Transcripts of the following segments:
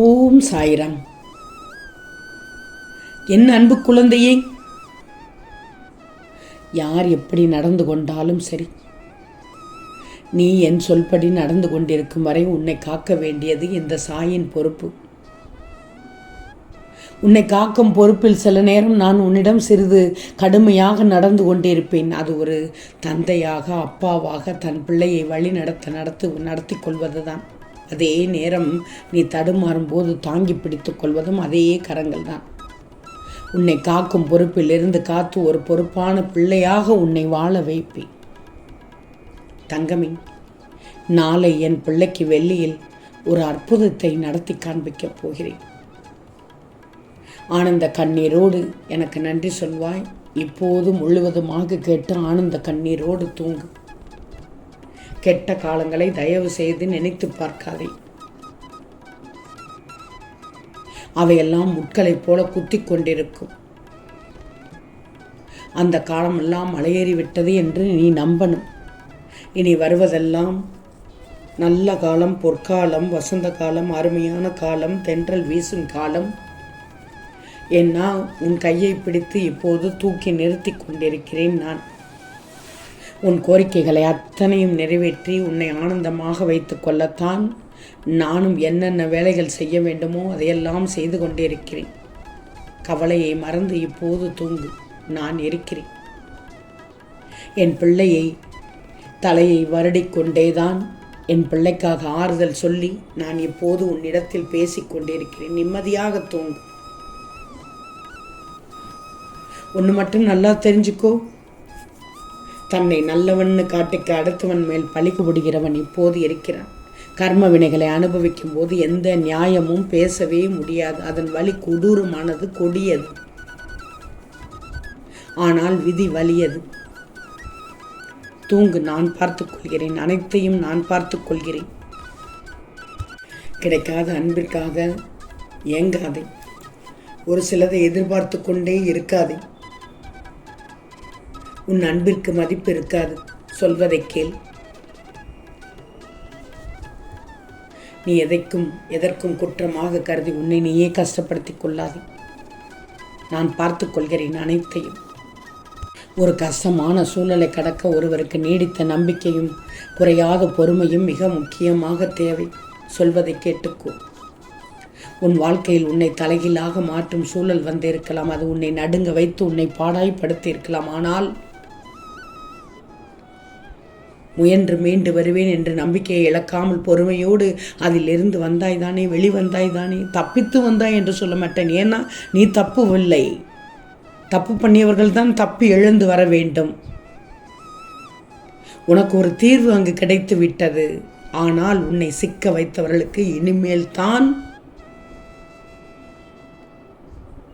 ஓம் சாய்ராம். என் அன்பு குழந்தையே? யார் எப்படி நடந்து கொண்டாலும் சரி. நீ என் சொல்படி நடந்து கொண்டிருக்கும் வரை உன்னை காக்க வேண்டியது இந்த சாயின் பொறுப்பு. உன்னை காக்கும் பொறுப்பில் சில நேரம் நான் உன்னிடம் சிறிது கடுமையாக நடந்து கொண்டிருப்பேன். அது ஒரு தந்தையாக அப்பாவாக தன் பிள்ளையை வழி நடத்த நடத்து நடத்தி கொள்வதுதான். அதே நேரம் நீ தடுமாறும் போது தாங்கி பிடித்து கொள்வதும் அதே கரங்கள் தான் உன்னை காக்கும் பொறுப்பிலிருந்து காத்து ஒரு பொறுப்பான பிள்ளையாக உன்னை வாழ வைப்பேன். தங்கமி நாளை என் பிள்ளைக்கு வெள்ளியில் ஒரு அற்புதத்தை நடத்தி காண்பிக்கப் போகிறேன். ஆனந்த கண்ணீரோடு எனக்கு நன்றி சொல்வாய். இப்போது முழுவதுமாக கேட்டு ஆனந்த கண்ணீரோடு தூங்கு. கெட்ட காலங்களை தயவு செய்து நினைத்து பார்க்காதே. அவையெல்லாம் முட்களைப் போல குத்தி கொண்டிருக்கும். அந்த காலமெல்லாம் மலையேறிவிட்டது என்று நீ நம்பணும். இனி வருவதெல்லாம் நல்ல காலம் பொற்காலம் வசந்த காலம் அருமையான காலம் தென்றல் வீசும் காலம். ஏன்னா உன் கையை பிடித்து இப்போது தூக்கி நிறுத்தி கொண்டிருக்கிறேன் நான். உன் கோரிக்கைகளை அத்தனையும் நிறைவேற்றி உன்னை ஆனந்தமாக வைத்து கொள்ளத்தான் நானும் என்னென்ன வேலைகள் செய்ய வேண்டுமோ அதையெல்லாம் செய்து கொண்டிருக்கிறேன். கவலையை மறந்து இப்போது தூங்கு. நான் இருக்கிறேன். என் பிள்ளையை தலையை வருடிக்கொண்டேதான் என் பிள்ளைக்காக ஆறுதல் சொல்லி நான் இப்போது உன்னிடத்தில் பேசிக்கொண்டிருக்கிறேன் நிம்மதியாக தூங்கு. ஒன்று மட்டும் நல்லா தெரிஞ்சுக்கோ. தன்னை நல்லவன்னு காட்டிக்க அடுத்தவன் மேல் பழிக்குபடுகிறவன் இப்போது இருக்கிறான். கர்ம வினைகளை அனுபவிக்கும் போது எந்த நியாயமும் பேசவே முடியாது. அதன் வழி கொடூரமானது கொடியது. ஆனால் விதி வலியது. தூங்கு நான் பார்த்துக் கொள்கிறேன். அனைத்தையும் நான் பார்த்துக் கொள்கிறேன். கிடைக்காத அன்பிற்காக ஏங்காதே. ஒரு சிலதை எதிர்பார்த்து கொண்டே இருக்காதே. உன் அன்பிற்கு மதிப்பு இருக்காது. சொல்வதை கேள். நீ எதைக்கும் எதற்கும் குற்றமாக கருதி உன்னை நீயே கஷ்டப்படுத்திக் கொள்ளாது. நான் பார்த்து கொள்கிறேன் அனைத்தையும். ஒரு கஷ்டமான சூழலை கடக்க ஒருவருக்கு நீடித்த நம்பிக்கையும் குறையாத பொறுமையும் மிக முக்கியமாக தேவை. சொல்வதை கேட்டுக்கோ. உன் வாழ்க்கையில் உன்னை தலைகீழாக மாற்றும் சூழல் வந்திருக்கலாம். அது உன்னை நடுங்க வைத்து உன்னை பாடாய்படுத்தி இருக்கலாம் ஆனால் முயன்று மீண்டு வருவேன் என்ற நம்பிக்கையை இழக்காமல் பொறுமையோடு அதிலிருந்து வந்தாய் தானே தப்பித்து வந்தாய் என்று சொல்ல மாட்டேன். ஏன்னா நீ தப்புவில்லை. தப்பு பண்ணியவர்கள் தான் தப்பி எழுந்து வர வேண்டும். உனக்கு ஒரு தீர்வு அங்கு கிடைத்து விட்டது. ஆனால் உன்னை சிக்க வைத்தவர்களுக்கு இனிமேல் தான்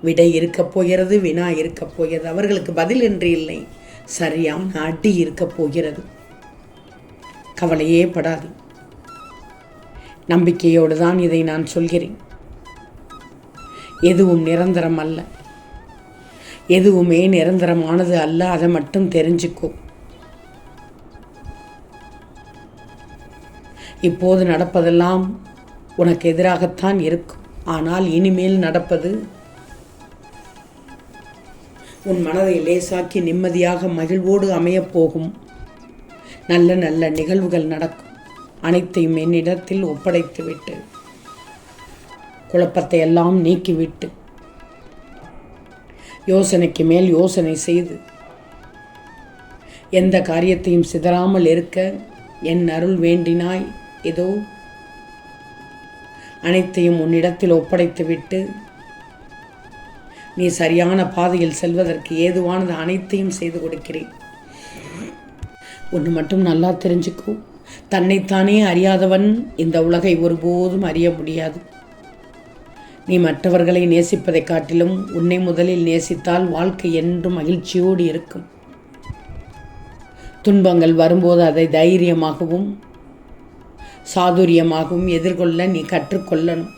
விடை இருக்கப் போகிறது வினா இருக்கப் போகிறது. அவர்களுக்கு பதில் என்று இல்லை. சரியான அடி இருக்கப் போகிறது. கவலையே படாது. நம்பிக்கையோடு தான் இதை நான் சொல்கிறேன். எதுவும் நிரந்தரம் அல்ல. எதுவுமே நிரந்தரமானது அல்ல அதை மட்டும் தெரிஞ்சுக்கோ. இப்போது நடப்பதெல்லாம் உனக்கு எதிராகத்தான் இருக்கும். ஆனால் இனிமேல் நடப்பது உன் மனதை லேசாக்கி நிம்மதியாக மகிழ்வோடு அமையப் போகும். நல்ல நல்ல நிகழ்வுகள் நடக்கும். அனைத்தையும் என்னிடத்தில் ஒப்படைத்துவிட்டு குழப்பத்தை எல்லாம் நீக்கிவிட்டு யோசனைக்கு மேல் யோசனை செய்து எந்த காரியத்தையும் சிதறாமல் இருக்க என் அருள் வேண்டினாய் ஏதோ அனைத்தையும் உன்னிடத்தில் ஒப்படைத்துவிட்டு நீ சரியான பாதையில் செல்வதற்கு ஏதுவானது அனைத்தையும் செய்து கொடுக்கிறேன். ஒன்று மட்டும் நல்லா தெரிஞ்சுக்கோ. தன்னைத்தானே அறியாதவன் இந்த உலகை ஒருபோதும் அறிய முடியாது. நீ மற்றவர்களை நேசிப்பதைக் காட்டிலும் உன்னை முதலில் நேசித்தால் வாழ்க்கை என்றும் மகிழ்ச்சியோடு இருக்கும். துன்பங்கள் வரும்போது அதை தைரியமாகவும் சாதுரியமாகவும் எதிர்கொள்ள நீ கற்றுக்கொள்ளணும்.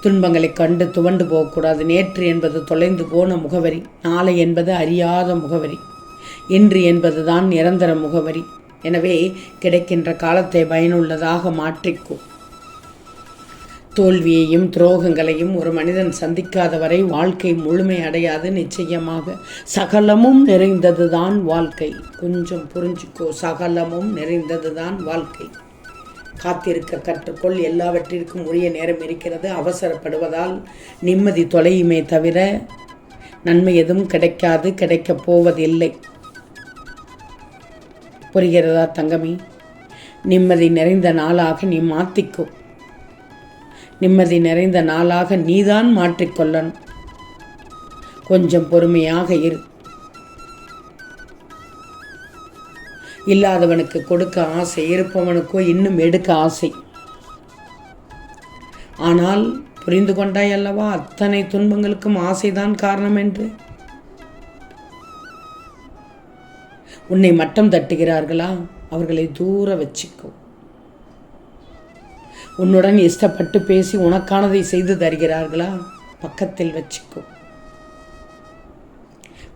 துன்பங்களை கண்டு துவண்டு போகக்கூடாது. நேற்று என்பது தொலைந்து போன முகவரி நாளை என்பது அறியாத முகவரி. இன்று என்பதுதான் நிரந்தர முகவரி. எனவே கிடைக்கின்ற காலத்தை பயனுள்ளதாக மாற்றிக்கோ. தோல்வியையும் துரோகங்களையும் ஒரு மனிதன் சந்திக்காத வரை வாழ்க்கை முழுமை அடையாது நிச்சயமாக. சகலமும் நிறைந்ததுதான் வாழ்க்கை. கொஞ்சம் புரிஞ்சுக்கோ சகலமும் நிறைந்ததுதான் வாழ்க்கை. காத்திருக்க கற்றுக்கொள் எல்லாவற்றிற்கும் உரிய நேரம் இருக்கிறது அவசரப்படுவதால் நிம்மதி தொலையுமே தவிர நன்மை எதுவும் கிடைக்காது கிடைக்கப் போவதில்லை. புரிகிறதா தங்கமி? நிம்மதி நிறைந்த நாளாக நீ மாற்றிக்கோ நிம்மதி நிறைந்த நாளாக நீதான் மாற்றிக்கொள்ளணும். கொஞ்சம் பொறுமையாக இரு. இல்லாதவனுக்கு கொடுக்க ஆசை இருப்பவனுக்கோ இன்னும் எடுக்க ஆசை. ஆனால் புரிந்து கொண்டாய் அல்லவா? அத்தனை துன்பங்களுக்கும் ஆசைதான் காரணம் என்று. உன்னை மட்டம் தட்டுகிறார்களா? அவர்களை தூர வச்சுக்கோ. உன்னுடன் இஷ்டப்பட்டு பேசி உனக்கானதை செய்து தருகிறார்களா? பக்கத்தில் வச்சுக்கோ.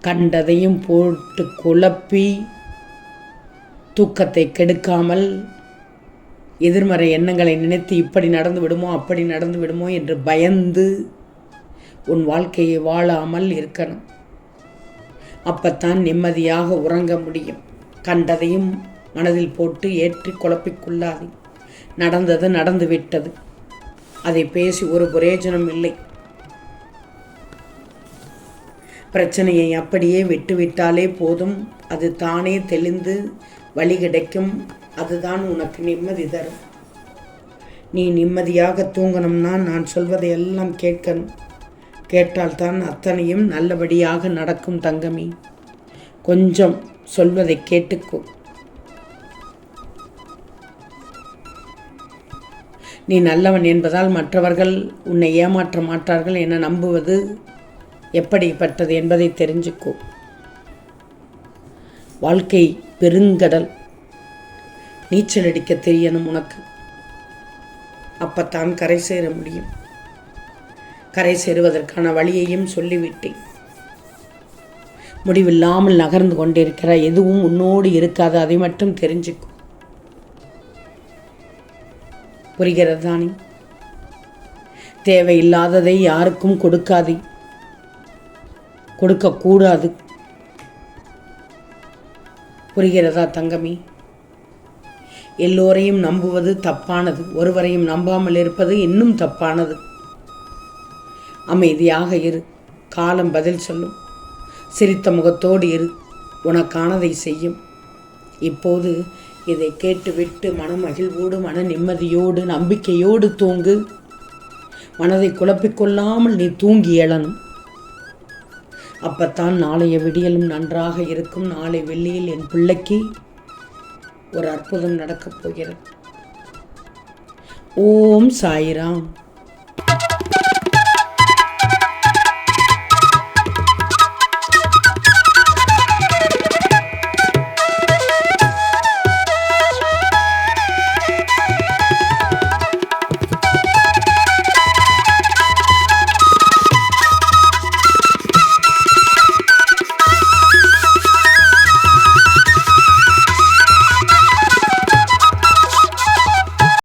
கண்டதையும் போட்டு குழப்பி தூக்கத்தை கெடுக்காமல் எதிர்மறை எண்ணங்களை நினைத்து இப்படி நடந்து விடுமோ அப்படி நடந்து விடுமோ என்று பயந்து உன் வாழ்க்கையை வாழாமல் இருக்கணும். அப்பத்தான் நிம்மதியாக உறங்க முடியும். கண்டதையும் மனதில் போட்டு ஏற்றி குழப்பிக்கொள்ளாதே. நடந்தது நடந்து விட்டது அதை பேசி ஒரு பிரயோஜனம் இல்லை. பிரச்சனையை அப்படியே விட்டுவிட்டாலே போதும். அது தானே தெளிந்து வழி கிடைக்கும். அதுதான் உனக்கு நிம்மதி தரும். நீ நிம்மதியாக தூங்கணும்னா நான் சொல்வதை எல்லாம் கேட்கணும். கேட்டால்தான் அத்தனையும் நல்லபடியாக நடக்கும் தங்கமி. கொஞ்சம் சொல்வதை கேட்டுக்கோ. நீ நல்லவன் என்பதால் மற்றவர்கள் உன்னை ஏமாற்ற மாட்டார்கள் என நம்புவது எப்படிப்பட்டது என்பதை தெரிஞ்சுக்கோ. வாழ்க்கை பெருங்கடல். நீச்சல் அடிக்க தெரியணும் உனக்கு. அப்பத்தான் கரை சேர முடியும். கரை சேருவதற்கான வழியையும் சொல்லிவிட்டேன். முடிவில்லாமல் நகர்ந்து கொண்டிருக்கிற எதுவும் உன்னோடு இருக்காது அதை மட்டும் தெரிஞ்சுக்கும் புரிகிறது தானே தேவையில்லாததை யாருக்கும் கொடுக்காதே. கொடுக்கக்கூடாது. புரிகிறதா தங்கமி? எல்லோரையும் நம்புவது தப்பானது ஒருவரையும் நம்பாமல் இருப்பது இன்னும் தப்பானது. அமைதியாக இரு. காலம் பதில் சொல்லும். சிரித்த முகத்தோடு இரு. உனக்கானதை செய்யும். இப்போது இதை கேட்டுவிட்டு மன மகிழ்வோடு மன நிம்மதியோடு நம்பிக்கையோடு தூங்கு. மனதை குழப்பிக்கொள்ளாமல் நீ தூங்கி எழணும். அப்பத்தான் நாளைய விடியலும் நன்றாக இருக்கும். நாளை வெள்ளியில் என் பிள்ளைக்கு ஒரு அற்புதம் நடக்கப் போகிறது. ஓம் சாய்ராம்.